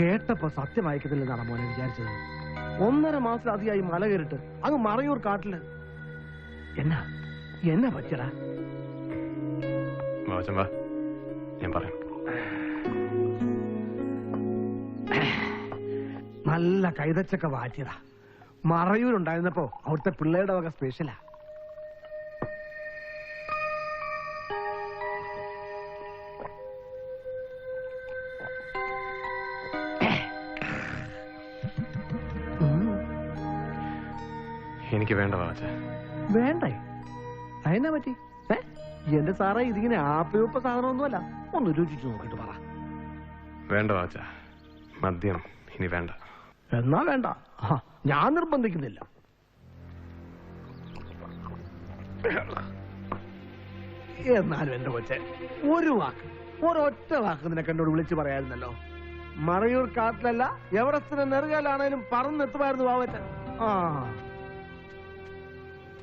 കേട്ടപ്പോ സത്യമായിക്കത്തില്ലെന്നാണ് മോനെ വിചാരിച്ചത്. ഒന്നര മാസത്തിലധികമായി മല കയറിട്ട് അങ്ങ് മറയൂർ കാട്ടിൽ. എന്നാ? എന്നാ പറ്റടാ വാവച്ചൻ വാ. ഞാൻ പറയാം. നല്ല കൈതച്ചൊക്കെ വാറ്റിയതാ. മറയൂരുണ്ടായിരുന്നപ്പോ അവിടുത്തെ പിള്ളേരുടെ വക സ്പെഷ്യലാ എനിക്ക് വേണ്ട വാവച്ച വേണ്ടേ? അതിനെ പറ്റി? ഏ? എന്റെ സാറേ ഇതിങ്ങനെ ആപ്പിയൊപ്പ സാധനമൊന്നുമല്ല. ഒന്ന് രുചിച്ചു നോക്കിട്ട് പറ. വേണ്ട വാച്ച മദ്യം ഇനി വേണ്ട. എന്നാ വേണ്ട. ഞാൻ നിർബന്ധിക്കുന്നില്ല. എന്നാലും എന്റെ കൊച്ചെ ഒരു വാക്ക് ഒരൊറ്റ വാക്ക് നിനക്ക് എന്നോട് വിളിച്ചു പറയായിരുന്നല്ലോ. മറയൂർ കാട്ടിലല്ല എവറസ്റ്റിന്റെ നെറുകയിലാണേലും പറന്നെത്തുമായിരുന്നു വാവറ്റ ആ.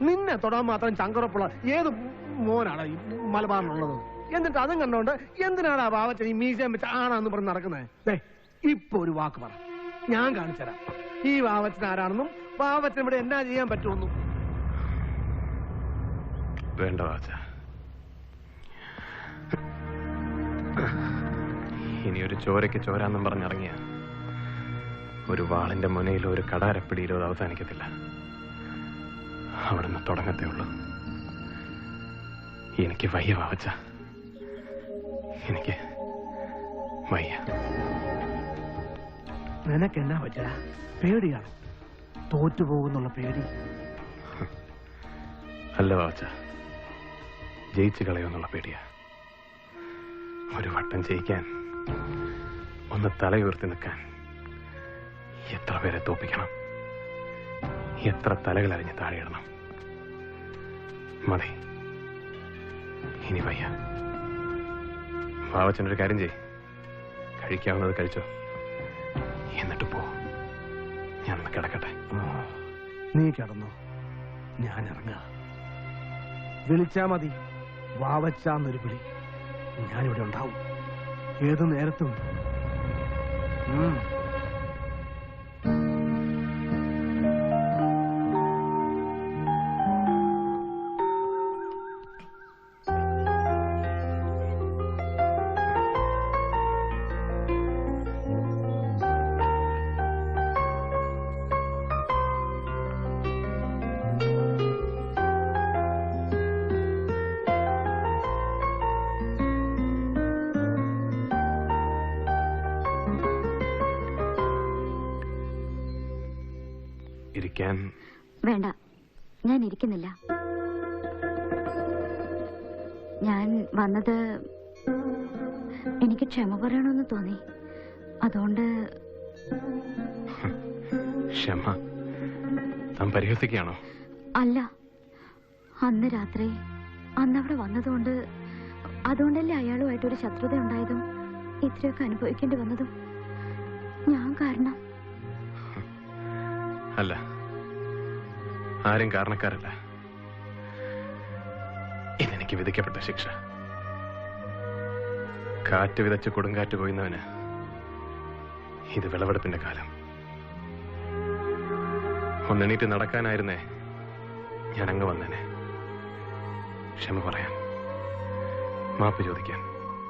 നിന്നെ തൊടാൻ മാത്രം ചങ്കറപ്പുള്ള ഏത് മോനാണ് ഈ മലബാറിനുള്ളത് എന്നിട്ട് അതും കണ്ടോണ്ട് എന്തിനാണ് ആ വാവച്ചൻ ഈ മ്യൂസിയം വെച്ച് ആണാന്ന് പറഞ്ഞ് നടക്കുന്നത് ഇപ്പൊ ഒരു വാക്ക് പറ. ഞാൻ കാണിച്ചുതരാം ഈ വാവച്ചൻ ആരാണെന്നും വാവച്ചൻ ഇവിടെ എന്നാ ചെയ്യാൻ പറ്റുമെന്നും. വേണ്ട വാവച്ച. ഇനി ഒരു ചോരയ്ക്ക് ചോരാന്നും പറഞ്ഞിറങ്ങിയ ഒരു വാളിന്റെ മുനയിലോ ഒരു കടാരപ്പിടിയിലോ അത് അവസാനിക്കത്തില്ല. അവിടുന്ന് തുടങ്ങത്തേ ഉള്ളൂ. എനിക്ക് വയ്യ വാവച്ച എനിക്ക് വയ്യ. നിനക്ക് എന്നാ വച്ച പേടിയാണ്. തോറ്റുപോകുന്നുള്ള പേടി. അല്ല വാവച്ച ജയിച്ചു കളയുമെന്നുള്ള പേടിയാ. ഒരു വട്ടം ജയിക്കാൻ ഒന്ന് തലയുയർത്തി നിൽക്കാൻ എത്ര പേരെ തോപ്പിക്കണം? എത്ര തലകൾ അറിഞ്ഞ് താഴെയിടണം മതി. ഇനി വയ്യ. വാവച്ചനൊരു കാര്യം ചെയ് കഴിക്കാവുന്നത് കഴിച്ചോ. എന്നിട്ട് പോ. ഞാൻ കിടക്കട്ടെ. നീ കിടന്നു. ഞാൻ ഇറങ്ങാ. വിളിച്ചാ മതി. വാവച്ചാന്നൊരു വിളി. ഞാനിവിടെ ഉണ്ടാവും. ഏത് നേരത്തും. ഇരിക്കാൻ? വേണ്ട. ഞാൻ ഇരിക്കുന്നില്ല. ഞാൻ വന്നത് എനിക്ക് ക്ഷമ പറയണമെന്ന് തോന്നി. അതുകൊണ്ട് ക്ഷമ? താൻ പരിഹസിക്കുകയാണോ? അല്ല. അന്ന് രാത്രി അന്നവിടെ വന്നതുകൊണ്ട് അതുകൊണ്ടല്ലേ അയാളുമായിട്ടൊരു ശത്രുത ഉണ്ടായതും ഇത്രയൊക്കെ അനുഭവിക്കേണ്ടി വന്നതും? ഞാൻ കാരണം അല്ല. ആരും കാരണക്കാരല്ല. ഇതെനിക്ക് വിധിക്കപ്പെട്ട ശിക്ഷ. കാറ്റ് വിതച്ച് കൊടുങ്കാറ്റ് കൊയ്യുന്നവന് ഇത് വിളവെടുപ്പിന്റെ കാലം. ഒന്നെണീറ്റ് നടക്കാനായിരുന്നേ ഞാൻ അങ്ങ് വന്നേനെ. ക്ഷമ പറയാൻ മാപ്പ് ചോദിക്കാൻ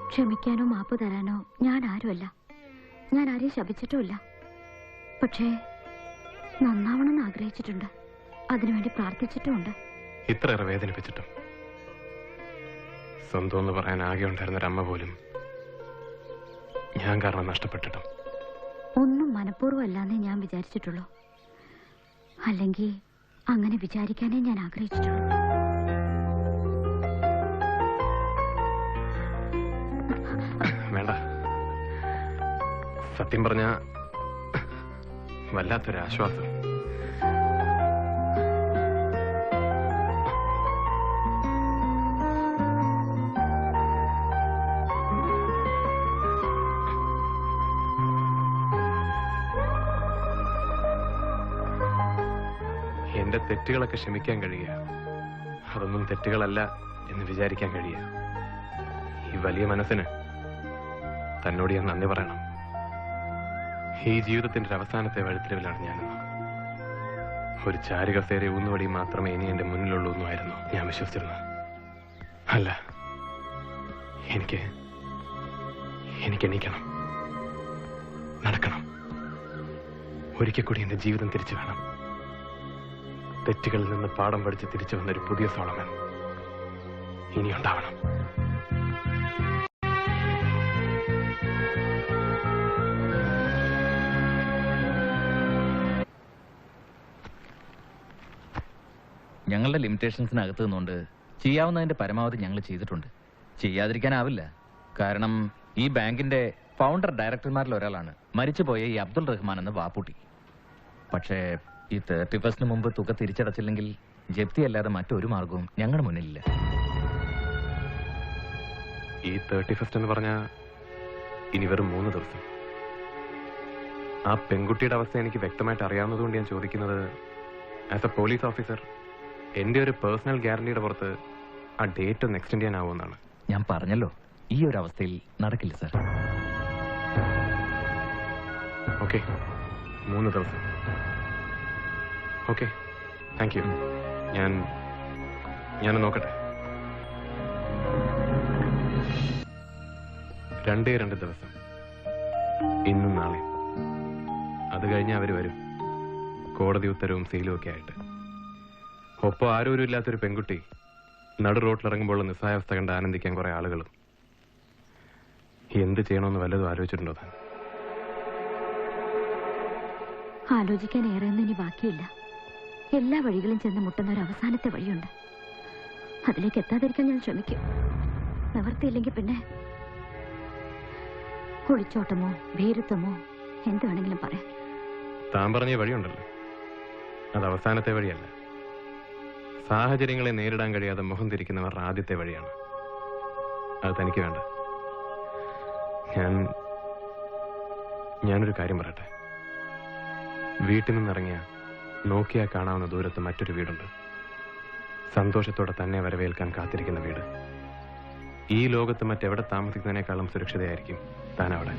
ക്ഷമിക്കാനോ മാപ്പ് തരാനോ ഞാൻ ആരുമല്ല. ഞാൻ ആരെയും ശപിച്ചിട്ടുമില്ല. പക്ഷേ നന്നാവണമെന്ന് ആഗ്രഹിച്ചിട്ടുണ്ട്. അതിനുവേണ്ടി പ്രാർത്ഥിച്ചിട്ടുമുണ്ട്. ഇത്രയേറെ വേദനിപ്പിച്ചിട്ടും. സ്വന്തം എന്ന് പറയാൻ ആകെ ഉണ്ടായിരുന്ന ഒരമ്മ പോലും ഞാൻ കാരണം നഷ്ടപ്പെട്ടിട്ടും. ഒന്നും മനഃപൂർവം അല്ലാന്നേ ഞാൻ വിചാരിച്ചിട്ടുള്ളൂ. അല്ലെങ്കിൽ അങ്ങനെ വിചാരിക്കാനേ ഞാൻ ആഗ്രഹിച്ചിട്ടുള്ളൂ. വേണ്ട. സത്യം പറഞ്ഞ വല്ലാത്തൊരു ആശ്വാസം. എന്റെ തെറ്റുകളൊക്കെ ക്ഷമിക്കാൻ കഴിയുക. അതൊന്നും തെറ്റുകളല്ല എന്ന് വിചാരിക്കാൻ കഴിയുക. ഈ വലിയ മനസ്സിന് തന്നോട് ഞാൻ നന്ദി പറയണം. ഈ ജീവിതത്തിന്റെ അവസാനത്തെ വഴിത്തിരിവിലാണ് ഞാൻ ഒരു ചാരുകസേര ഊന്നുവടി മാത്രമേ ഇനി എന്റെ മുന്നിലുള്ളൂ എന്നായിരുന്നു ഞാൻ വിശ്വസിച്ചിരുന്നത്. അല്ല എനിക്ക് എനിക്ക് എണീക്കണം. നടക്കണം. ഒരിക്കൽ കൂടി എന്റെ ജീവിതം തിരിച്ചു വേണം തെറ്റുകളിൽ നിന്ന് പാഠം പഠിച്ച് തിരിച്ചു വന്നൊരു പുതിയ സോളമൻ ഇനി ഉണ്ടാവണം ഞങ്ങളുടെ ലിമിറ്റേഷൻസിനകത്ത് നിന്നുകൊണ്ട് ചെയ്യാവുന്നതിന്റെ പരമാവധി ഞങ്ങൾ ചെയ്തിട്ടുണ്ട്. ചെയ്യാതിരിക്കാനാവില്ല. കാരണം ഈ ബാങ്കിന്റെ ഫൗണ്ടർ ഡയറക്ടർമാരിൽ ഒരാളാണ്. മരിച്ചുപോയ ഈ അബ്ദുൾ റഹ്മാൻ എന്ന വാപ്പുട്ടി. പക്ഷേ ഈ തേർട്ടി ഫസ്റ്റിന് മുമ്പ് തുക തിരിച്ചടച്ചില്ലെങ്കിൽ ജപ്തി അല്ലാതെ മറ്റൊരു മാർഗവും ഞങ്ങളുടെ മുന്നിലില്ല. ഈ തേർട്ടി ഫസ്റ്റ് എന്ന് പറഞ്ഞ ഇനി വെറും മൂന്ന് ദിവസം. ആ പെൺകുട്ടിയുടെ അവസ്ഥ എനിക്ക് വ്യക്തമായിട്ട് അറിയാവുന്നതുകൊണ്ട് ഞാൻ ചോദിക്കുന്നത് ആസ് എ പോലീസ് ഓഫീസർ എന്റെ ഒരു പേഴ്സണൽ ഗ്യാരണ്ടിയുടെ പുറത്ത് ആ ഡേറ്റ് ഒന്ന് എക്സ്റ്റെൻഡ് ചെയ്യാനാവുമെന്നാണ് ഞാൻ പറഞ്ഞല്ലോ ഈ ഒരു അവസ്ഥയിൽ നടക്കില്ല സർ ഓക്കെ മൂന്ന് ദിവസം. ഓക്കെ താങ്ക് യു ഞാൻ ഞാൻ നോക്കട്ടെ. രണ്ടേ രണ്ട് ദിവസം. ഇന്നും നാളെ അത് കഴിഞ്ഞ് അവർ വരും. കോടതി ഉത്തരവും സീലും ഒക്കെ ആയിട്ട്. ഒപ്പം ആരോരും ഇല്ലാത്തൊരു പെൺകുട്ടി നടു റോട്ടിലിറങ്ങുമ്പോൾ നിസ്സായാവസ്ഥ കണ്ട് ആനന്ദിക്കാൻ കുറെ ആളുകളും. എന്ത് ചെയ്യണമെന്ന് വല്ലതും ആലോചിച്ചിട്ടുണ്ടോ താൻ? ആലോചിക്കാൻ ഒന്നും ഇനി ബാക്കിയില്ല. എല്ലാ വഴികളും ചെന്ന് മുട്ടുന്ന ഒരു അവസാനത്തെ വഴിയുണ്ട്. അതിലേക്ക് എത്താതിരിക്കാൻ ഞാൻ ശ്രമിക്കും. നിവർത്തിയില്ലെങ്കിൽ പിന്നെ ഒളിച്ചോട്ടമോ ഭീരുത്വമോ എന്ത് വേണമെങ്കിലും പറയാം. താൻ പറഞ്ഞ വഴിയുണ്ടല്ലോ. അത് അവസാനത്തെ വഴിയല്ല. സാഹചര്യങ്ങളെ നേരിടാൻ കഴിയാതെ മുഖം തിരിക്കുന്നവർ ആദ്യത്തെ വഴിയാണ്. അത് തനിക്ക് വേണ്ട. ഞാൻ ഞാനൊരു കാര്യം പറയട്ടെ. വീട്ടിൽ നിന്നിറങ്ങിയ നോക്കിയാൽ കാണാവുന്ന ദൂരത്ത് മറ്റൊരു വീടുണ്ട്. സന്തോഷത്തോടെ തന്നെ വരവേൽക്കാൻ കാത്തിരിക്കുന്ന വീട്. ഈ ലോകത്ത് മറ്റെവിടെ താമസിക്കുന്നതിനേക്കാളും സുരക്ഷിതയായിരിക്കും താൻ അവിടെ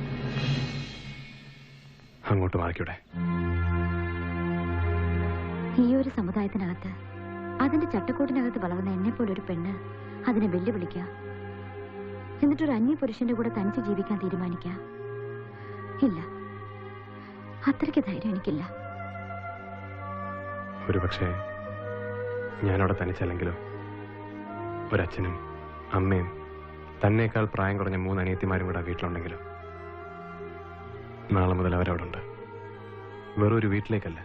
അങ്ങോട്ട് മാറിക്കൂടെ? ഈ ഒരു സമുദായത്തിനകത്ത് അതിന്റെ ചട്ടക്കൂട്ടിനകത്ത് വളർന്ന എന്നെ പോലെ ഒരു പെണ്ണ് അതിനെ വെല്ലുവിളിക്കുക എന്നിട്ടൊരു അന്യ പുരുഷന്റെ കൂടെ തനിച്ച് ജീവിക്കാൻ തീരുമാനിക്കുക ഇല്ല. അത്രയ്ക്ക് ധൈര്യം എനിക്കില്ല. ഒരുപക്ഷെ ഞാനവിടെ തനിച്ചല്ലെങ്കിലോ ഒരച്ഛനും അമ്മയും തന്നേക്കാൾ പ്രായം കുറഞ്ഞ മൂന്ന് അനിയത്തിമാരും കൂടെ വീട്ടിലുണ്ടെങ്കിലോ നാളെ മുതൽ അവരവിടെ ഉണ്ട് വീട്ടിലേക്കല്ല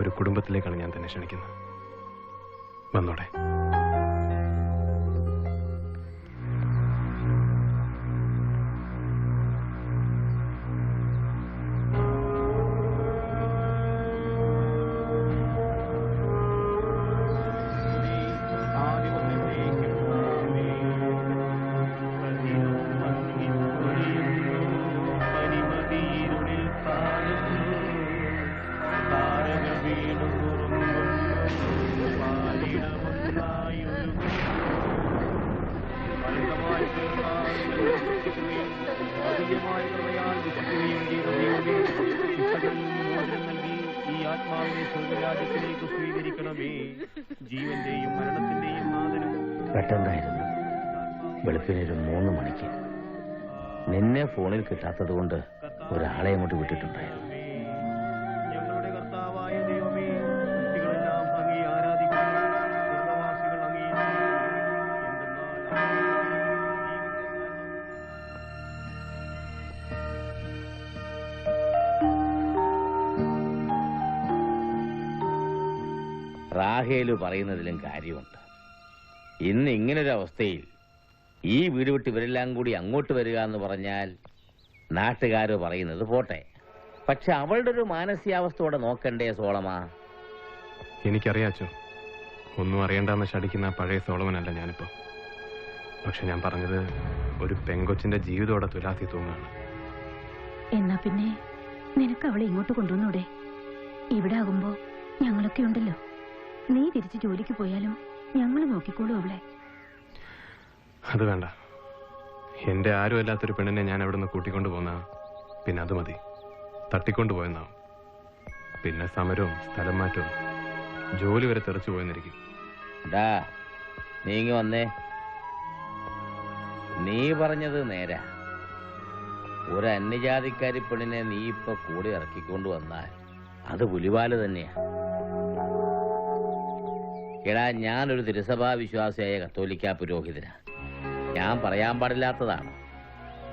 ഒരു കുടുംബത്തിലേക്കാണ് ഞാൻ തന്നെ ക്ഷണിക്കുന്നത്. വന്നോടെ പെട്ടെന്നായിരുന്നു വെളുപ്പിനൊരു മൂന്ന് മണിക്ക്. നിന്നെ ഫോണിൽ കിട്ടാത്തത് കൊണ്ട് ഒരാളെ അങ്ങോട്ട് വിട്ടിട്ടുണ്ടായിരുന്നു. റാഹേൽ പറയുന്നതിലും കാര്യമുണ്ട്. ഇന്ന് ഇങ്ങനൊരു അവസ്ഥയിൽ ഈ വീട് വിട്ട് ഇവരെല്ലാം കൂടി അങ്ങോട്ട് വരിക എന്ന് പറഞ്ഞാൽ നാട്ടുകാർ പറയുന്നത് പോട്ടെ. പക്ഷെ അവളുടെ ഒരു മാനസികാവസ്ഥയോടെ നോക്കണ്ടേ സോളമാ? എനിക്കറിയാച്ചോ. ഒന്നും അറിയണ്ടെന്ന് ശടിക്കുന്ന ആ പഴയ സോളമനല്ല ഞാനിപ്പോ. പക്ഷെ ഞാൻ പറഞ്ഞത് ഒരു പെങ്കൊച്ചിന്റെ ജീവിതത്തോടെ തുലാത്തി തൂങ്ങാണ്. എന്നാ പിന്നെ നിനക്ക് അവളെ ഇങ്ങോട്ട് കൊണ്ടുവന്നൂടെ? ഇവിടെ ആകുമ്പോ ഞങ്ങളൊക്കെ ഉണ്ടല്ലോ. നീ തിരിച്ച് ജോലിക്ക് പോയാലും ഞങ്ങൾ നോക്കിക്കോളൂ അവളെ. അത് വേണ്ട. എന്റെ ആരും അല്ലാത്തൊരു പെണ്ണിനെ ഞാൻ അവിടെ നിന്ന് കൂട്ടിക്കൊണ്ടു പോന്ന പിന്നെ അത് മതി. തട്ടിക്കൊണ്ടു പോയെന്നാവും പിന്നെ സമരവും സ്ഥലം മാറ്റവും ജോലി വരെ തെറിച്ചു പോയെന്നിരിക്കും. നീങ്ങി വന്നേ. നീ പറഞ്ഞത് നേരാ. ഒരു അന്യജാതിക്കാരി പെണ്ണിനെ നീ ഇപ്പൊ കൂടി ഇറക്കിക്കൊണ്ടു വന്നാൽ അത് പുലിവാൽ തന്നെയാ. എടാ ഞാനൊരു തിരുസഭാ വിശ്വാസിയായ കത്തോലിക്ക പുരോഹിതനാ. ഞാൻ പറയാൻ പാടില്ലാത്തതാണ്.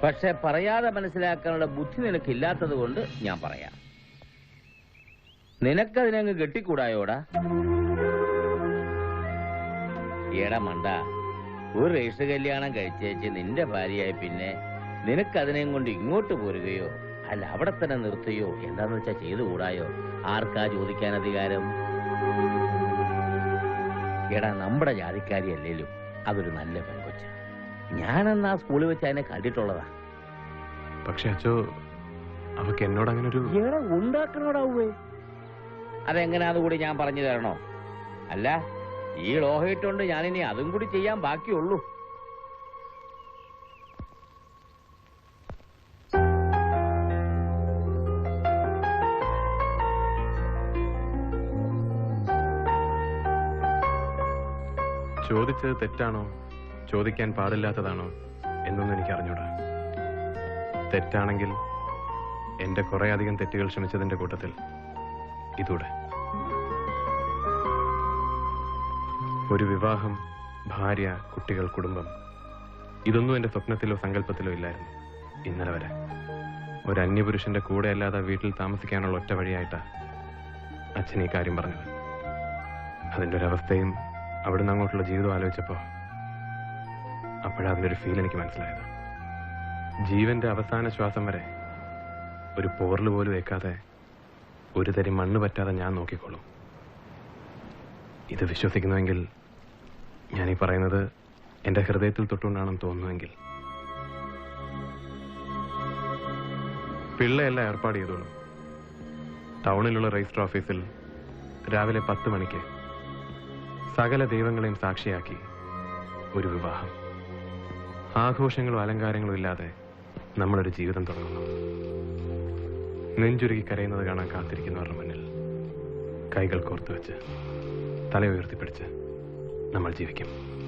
പക്ഷെ പറയാതെ മനസ്സിലാക്കാനുള്ള ബുദ്ധി നിനക്കില്ലാത്തത് കൊണ്ട് ഞാൻ പറയാം. നിനക്കതിനങ്ങ് കെട്ടിക്കൂടായോടാ? ഏട മണ്ട ഒരു രജിസ്റ്റർ കല്യാണം കഴിച്ചേച്ച് നിന്റെ ഭാര്യയായി പിന്നെ നിനക്കതിനെയും കൊണ്ട് ഇങ്ങോട്ട് പോരുകയോ അല്ല അവിടെ തന്നെ നിർത്തുകയോ എന്താന്ന് വെച്ചാ ചെയ്തുകൂടായോ? ആർക്കാ ചോദിക്കാൻ അധികാരം? എടാ നമ്മുടെ ജാതിക്കാരി അല്ലേലും. അതൊരു നല്ല പെൺകൊച്ച. ഞാനെന്നാ സ്കൂളിൽ വെച്ച് അതിനെ കണ്ടിട്ടുള്ളതാ. പക്ഷെ അച്ചോ അവക്ക് എന്നോട് അങ്ങനെ ഒരു എടാ ഉണ്ടാക്കണോടാവേ അതെങ്ങനാന്ന് കൂടി ഞാൻ പറഞ്ഞു തരണോ? അല്ല ഈ ലോഹയിട്ടുകൊണ്ട് ഞാനിനി അതും കൂടി ചെയ്യാൻ ബാക്കിയുള്ളൂ. ചോദിച്ചത് തെറ്റാണോ? ചോദിക്കാൻ പാടില്ലാത്തതാണോ? എന്നൊന്നും എനിക്ക് അറിഞ്ഞൂടാ തെറ്റാണെങ്കിൽ എന്റെ കുറെ അധികം തെറ്റുകൾ ക്ഷമിച്ചതിന്റെ കൂട്ടത്തിൽ ഇതൂടെ. ഒരു വിവാഹം ഭാര്യ കുട്ടികൾ കുടുംബം ഇതൊന്നും എന്റെ സ്വപ്നത്തിലോ സങ്കല്പത്തിലോ ഇല്ലായിരുന്നു. ഇന്നലെ വരെ. ഒരു അന്യപുരുഷന്റെ കൂടെ അല്ലാതെ വീട്ടിൽ താമസിക്കാനുള്ള ഒറ്റ വഴിയായിട്ടാ അച്ഛൻ ഈ കാര്യം പറഞ്ഞത്. അതിന്റെ ഒരവസ്ഥയും അവിടുന്ന് അങ്ങോട്ടുള്ള ജീവിതം ആലോചിച്ചപ്പോ അപ്പോഴതിലൊരു ഫീൽ എനിക്ക് മനസ്സിലായത്. ജീവന്റെ അവസാന ശ്വാസം വരെ ഒരു പോറൽ പോലും വെക്കാതെ ഒരു തരി മണ്ണ് പറ്റാതെ ഞാൻ നോക്കിക്കോളും. ഇത് വിശ്വസിക്കുന്നുവെങ്കിൽ ഈ പറയുന്നത് എന്റെ ഹൃദയത്തിൽ തൊട്ടുകൊണ്ടാണെന്ന് തോന്നുന്നുവെങ്കിൽ. പിള്ളയല്ല ഏർപ്പാട് ചെയ്തോളൂ. ടൗണിലുള്ള രജിസ്റ്റർ ഓഫീസിൽ രാവിലെ പത്ത് മണിക്ക് സകല ദൈവങ്ങളെയും സാക്ഷിയാക്കി ഒരു വിവാഹം. ആഘോഷങ്ങളും അലങ്കാരങ്ങളും ഇല്ലാതെ നമ്മളൊരു ജീവിതം തുടങ്ങുന്നു. നെഞ്ചുരുകി കരയുന്നത് കാണാൻ കാത്തിരിക്കുന്നവരുടെ മുന്നിൽ കൈകൾ കോർത്തു വെച്ച് തല ഉയർത്തിപ്പിടിച്ച് നമ്മൾ ജീവിക്കും.